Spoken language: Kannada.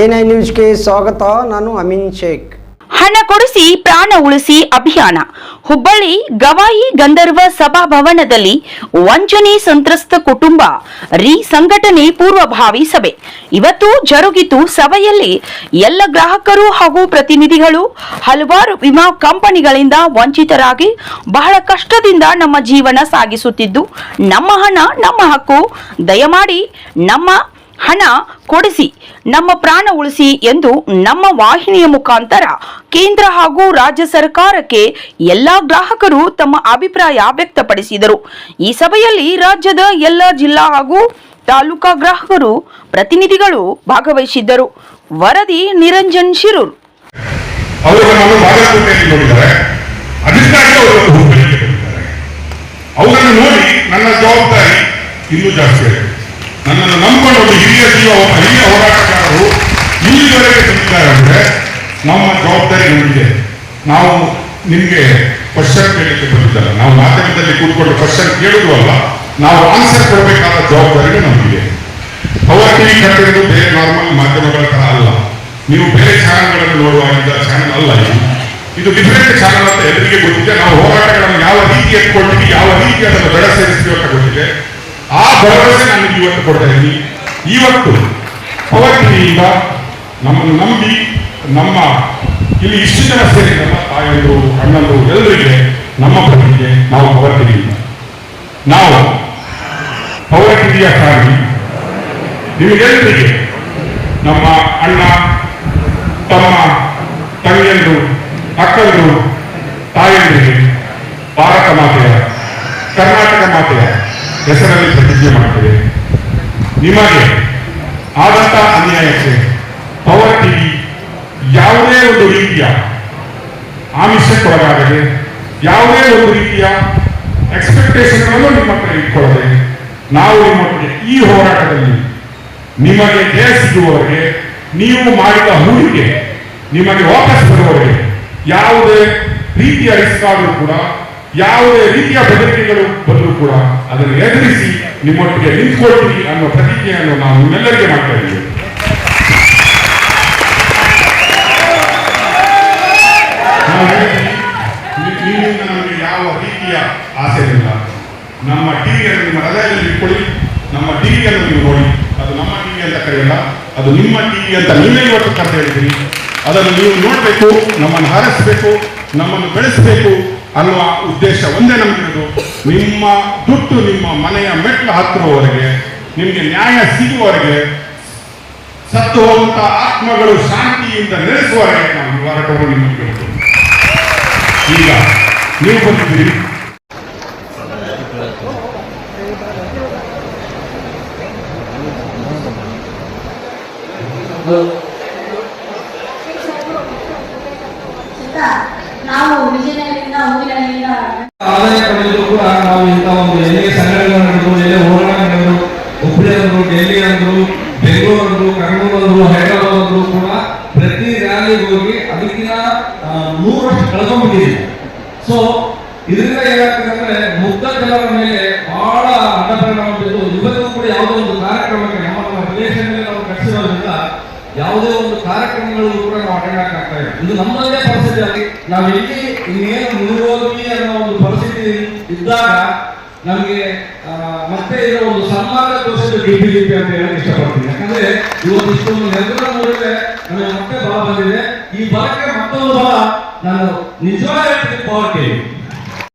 ಎನ್ಐ ನ್ಯೂಸ್ಗೆ ಸ್ವಾಗತ, ನಾನು ಅಮಿನ್ ಶೇಖ್. ಹಣ ಕೊಡಿಸಿ, ಪ್ರಾಣ ಉಳಿಸಿ, ಅಭಿಯಾನ. ಹುಬ್ಬಳ್ಳಿ ಗವಾಯಿ ಗಂಧರ್ವ ಸಭಾಭವನದಲ್ಲಿ ವಂಚನೆ ಸಂತ್ರಸ್ತ ಕುಟುಂಬ ರೀ ಸಂಘಟನೆ ಪೂರ್ವಭಾವಿ ಸಭೆ. ಇವತ್ತು ಜರುಗಿತು ಸಭೆಯಲ್ಲಿ ಎಲ್ಲ ಗ್ರಾಹಕರು ಹಾಗೂ ಪ್ರತಿನಿಧಿಗಳು ಹಲವಾರು ವಿಮಾ ಕಂಪನಿಗಳಿಂದ ವಂಚಿತರಾಗಿ ಬಹಳ ಕಷ್ಟದಿಂದ ನಮ್ಮ ಜೀವನ ಸಾಗಿಸುತ್ತಿದ್ದು, ನಮ್ಮ ಹಣ, ನಮ್ಮ ಹಕ್ಕು. ದಯಮಾಡಿ ನಮ್ಮ ಹಣ ಕೊಡಿಸಿ, ನಮ್ಮ ಪ್ರಾಣ ಉಳಿಸಿ ಎಂದು ನಮ್ಮ ವಾಹಿನಿಯ ಮುಖಾಂತರ ಕೇಂದ್ರ ಹಾಗೂ ರಾಜ್ಯ ಸರ್ಕಾರಕ್ಕೆ ಎಲ್ಲಾ ಗ್ರಾಹಕರು ತಮ್ಮ ಅಭಿಪ್ರಾಯ ವ್ಯಕ್ತಪಡಿಸಿದರು. ಈ ಸಭೆಯಲ್ಲಿ ರಾಜ್ಯದ ಎಲ್ಲ ಜಿಲ್ಲಾ ಹಾಗೂ ತಾಲೂಕಾ ಗ್ರಾಹಕರು, ಪ್ರತಿನಿಧಿಗಳು ಭಾಗವಹಿಸಿದ್ದರು. ವರದಿ ನಿರಂಜನ್ ಶಿರೂರ್. ಅವರನ್ನು ನೋಡಿ ನನ್ನ ಜವಾಬ್ದಾರಿ ಇನ್ನೂ ಜಾಸ್ತಿ ಆಗಿದೆ. ನನ್ನನ್ನು ನಂಬಿಕೊಂಡು ಒಂದು ಹಿರಿಯ ಜೀವ, ಹಿರಿಯ ಹೋರಾಟಗಾರರು ಇಲ್ಲಿವರೆಗೆ ಸಿಗ್ತಾರೆ ಅಂದರೆ ನಮ್ಮ ಜವಾಬ್ದಾರಿ ನಮಗೆ ನಾವು ನಿಮಗೆ ಕ್ವಶನ್ ಕೇಳಲಿಕ್ಕೆ ಬಂದಿದ್ದಲ್ಲ ನಾವು ಮಾಧ್ಯಮದಲ್ಲಿ ಕೂತ್ಕೊಂಡು ಕ್ವಶನ್ ಕೇಳಿದ್ರು ಅಲ್ಲ, ನಾವು ಆನ್ಸರ್ ಕೊಡಬೇಕಾದ ಜವಾಬ್ದಾರಿ ನಮಗಿದೆ. ಅವರ ಟಿವಿ ಕಡೆ ಬೇರೆ ನಾರ್ಮಲ್ ಮಾಧ್ಯಮಗಳ ತರ ಅಲ್ಲ. ನೀವು ಬೇರೆ ಚಾನಲ್ಗಳನ್ನು ನೋಡುವಾಗಿದ್ದ ಚಾನಲ್ ಅಲ್ಲ ಇದು. ಇದು ಡಿಫರೆಂಟ್ ಚಾನಲ್ ಅಂತ ಗೊತ್ತಿದೆ. ನಾವು ಹೋರಾಟಗಳನ್ನು ಯಾವ ರೀತಿ ಎತ್ಕೊಳ್ತೀವಿ ಯಾವ ರೀತಿ ಅದನ್ನು ಬೆಳೆ ಸೇರಿಸ್ತೀವಿ ಅಂತ ಗೊತ್ತಿದೆ ಆ ಭರವಸೆ ನನಗೆ ಇವತ್ತು ಕೊಡ್ತಾ ಇದ್ದೀನಿ ಇವತ್ತು ಪವರ್ ಟಿವಿಯಿಂದ ನಮ್ಮನ್ನು ನಂಬಿ ನಮ್ಮ ಇಲ್ಲಿ ಇಷ್ಟು ಜನ ಸೇರಿ ನಮ್ಮ ತಾಯಂದರು, ಅಣ್ಣಂದರು ಎಲ್ಲರಿಗೆ ನಮ್ಮ ಪ್ರತಿಗೆ ನಾವು ಪವರ್ ಟಿವಿಯಿಂದ ನಾವು ಪವರ್ ಟಿವಿಯ ಕಾರಣ ನಿಮಗೆಲ್ಲರಿಗೆ ನಮ್ಮ ಅಣ್ಣ, ತಮ್ಮ, ತಂಗಿಯಂದರು, ಅಕ್ಕಂದರು, ತಾಯಂದಿರಿಗೆ ಭಾರತ ಮಾತೆಯ, ಕರ್ನಾಟಕ ಮಾತೆಯ ಹೆಸರಲ್ಲಿ ಪ್ರತಿಜ್ಞೆ ಮಾಡ್ತೇವೆ ನಿಮಗೆ ಆದಂತಹ ಅನ್ಯಾಯಕ್ಕೆ ಪವರ್ ಟಿವಿ ಯಾವುದೇ ಒಂದು ರೀತಿಯ ಆಮಿಷಕ್ಕೊಳಗಾಗದೆ ಯಾವುದೇ ಒಂದು ರೀತಿಯ ಎಕ್ಸ್ಪೆಕ್ಟೇಷನ್ಗಳನ್ನು ನಿಮ್ಮ ಹತ್ರ ಇಟ್ಕೊಳ್ಳದೆ, ನಾವು ನಿಮ್ಮೊಟ್ಟಿಗೆ ಈ ಹೋರಾಟದಲ್ಲಿ ನಿಮಗೆ ಜಯ ಸಿಗುವವರೆಗೆ, ನೀವು ಮಾಡಿದ ಹೂಡಿಕೆ ನಿಮಗೆ ವಾಪಸ್ ಬರುವವರೆಗೆ ಯಾವುದೇ ರೀತಿಯ ರಿಸ್ಕ್ ಆದರೂ ಕೂಡ ಯಾವುದೇ ರೀತಿಯ ಬೆದರಿಕೆಗಳು ಬಂದರೂ ಕೂಡ ಅದನ್ನು ಎದುರಿಸಿ ನಿಮ್ಮೊಟ್ಟಿಗೆ ನಿಂತ್ಕೊಳ್ತೀವಿ ಅನ್ನೋ ಪ್ರತಿಜ್ಞೆಯನ್ನು ನಾವು ನಿಮ್ಮೆಲ್ಲರಿಗೆ ಮಾಡ್ತಾ ಇದ್ದೀವಿ. ನಮಗೆ ಯಾವ ರೀತಿಯ ಆಸೆ ಇಲ್ಲ. ನಮ್ಮ ಟಿವಿಯನ್ನು ನಿಮ್ಮ ಹೃದಯದಲ್ಲಿ ಇಟ್ಕೊಳ್ಳಿ, ನಮ್ಮ ಟಿವಿಯನ್ನು ನೀವು ನೋಡಿ. ಅದು ನಮ್ಮ ಟಿವಿ ಅಂತ ಕರೆಯಲ್ಲ, ಅದು ನಿಮ್ಮ ಟಿವಿ ಅಂತ ನೀವೇ ಇವತ್ತು ಕರೆದು ಹೇಳಿದ್ರಿ ಅದನ್ನು ನೀವು ನೋಡಬೇಕು, ನಮ್ಮನ್ನು ಹಾರಿಸಬೇಕು, ನಮ್ಮನ್ನು ಬೆಳೆಸಬೇಕು ಅನ್ನುವ ಉದ್ದೇಶ ಒಂದೇ ನಮಗಿರೋದು. ನಿಮ್ಮ ದುಡ್ಡು ನಿಮ್ಮ ಮನೆಯ ಮೆಟ್ಲು ಹತ್ತಿರುವವರೆಗೆ, ನಿಮಗೆ ನ್ಯಾಯ ಸಿಗುವವರೆಗೆ ಸತ್ತು ಹೋಗುವಂತ ಆತ್ಮಗಳು ಶಾಂತಿಯಿಂದ ನೆಲೆಸುವವರೆಗೆ ನಾವು ಹೋರಾಟವನ್ನು ನಿಮಗೆ ಈಗ ನೀವು ಬಂದಿದ್ದೀರಿ. ನಾವು ವಿಜಯನಗರದಿಂದ ಸೊ ಇದರಿಂದ ಏನಾಗ್ತದೆ ಮುಗ್ಧ ಜನರ ಮೇಲೆ ಬಹಳ ಅಡ್ಡ ಪರಿಣಾಮ ಬಿದ್ದು ಇವತ್ತಿಗೂ ಕೂಡ ಯಾವುದೋ ಒಂದು ಕಾರ್ಯಕ್ರಮಕ್ಕೆ ನಮ್ಮ ಪ್ರದೇಶದಲ್ಲಿ ನಾವು ಕಟ್ಟಿರೋದ್ರಿಂದ ಯಾವುದೇ ಒಂದು ಕಾರ್ಯಕ್ರಮಗಳು ಕೂಡ ನಾವು ಅಟೆಂಡ್ ಆಗ್ತಾ ಇದೆ ಇದು ನಮ್ಮದೇ ಪರಿಸ್ಥಿತಿ ಆಗಿ ನಾವು ಇಲ್ಲಿ ಇನ್ನೇನು ಮುಳುಗೋದ್ವಿ ಅನ್ನೋ ಒಂದು ಪರಿಸ್ಥಿತಿ ಇದ್ದಾಗ ನಮಗೆ ಮತ್ತೆ ಇದರ ಒಂದು ಸನ್ಮಾನ ತೋರಿಸಿದ ಪಿ ಅಂತ ಹೇಳಕ್ ಇಷ್ಟಪಡ್ತೀನಿ. ಯಾಕಂದ್ರೆ ಇವತ್ತು ಇಷ್ಟೊಂದು ನೆಲದ ನಮಗೆ ಮತ್ತೆ ಬಲ ಬಂದಿದೆ. ಈ ಬಲಕ್ಕೆ ಮತ್ತೊಂದು ಬಲ ನಾನು ನಿಜವಾಗಿ ಹೇಳ್ತೀನಿ ಪವರ್ ಟಿವಿ